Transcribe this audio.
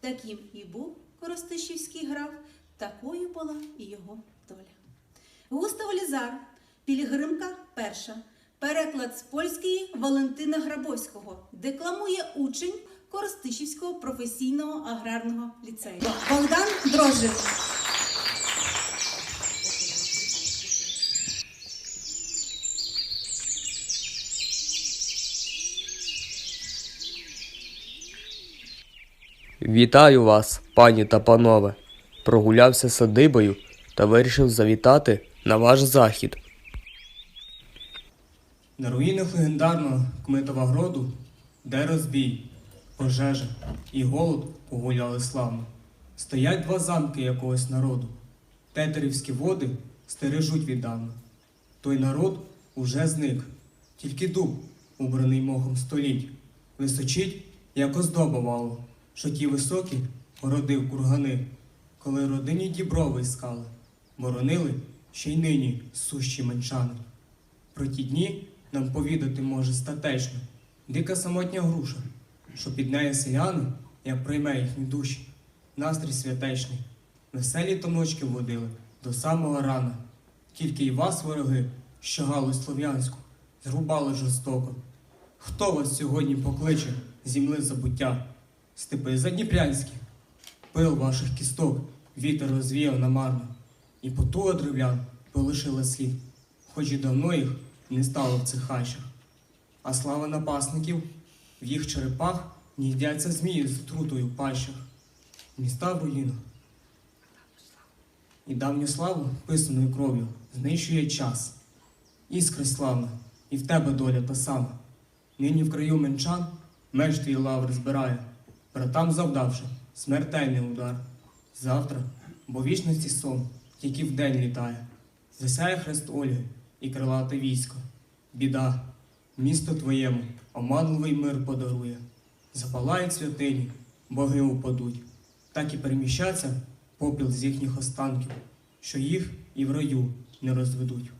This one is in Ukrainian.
таким і був Коростишівський граф, такою була і його доля. Густав Лізар, Пілігримка перша. Переклад з польської Валентина Грабовського. Декламує учень Коростишівського професійного аграрного ліцею. Богдан Дрожжин. Вітаю вас, пані та панове. Прогулявся садибою та вирішив завітати на ваш захід. На руїнах легендарного Кмитова гроду, де розбій, пожежа і голод погуляли славно. Стоять два замки якогось народу. Тетерівські води стережуть віддавна. Той народ уже зник, тільки дуб, убраний мохом століть, височить, як оздоба валу, що ті високі породив кургани, коли родині діброви скали, боронили ще й нині сущі менчани. Про ті дні нам повідати може статечно дика самотня груша, що під нею селяни, як прийме їхні душі, настрій святечний, веселі тоночки водили до самого рана. Тільки й вас, вороги, що галузь слов'янську, зрубали жорстоко. Хто вас сьогодні покличе з земли забуття? Степи задніпрянські, пил ваших кісток, вітер розвіяв намарно, і потуга древлян полишила слід, хоч і давно їх не стало в цих хащах. А слава напасників в їх черепах гніздяться змії з отрутою в пащах. Міста в руїнах. І давню славу, писаною кров'ю, знищує час. Іскра славна, і в тебе доля та сама. Нині в краю менчан меч твій лавр збирає, братам завдавши смертельний удар. Завтра, бо вічності сон, який вдень літає, засяє хрест Ольги і крилате військо. Біда, місто твоєму оманливий мир подарує. Запалають святині, боги упадуть, так і переміщаться попіл з їхніх останків, що їх і в раю не розведуть.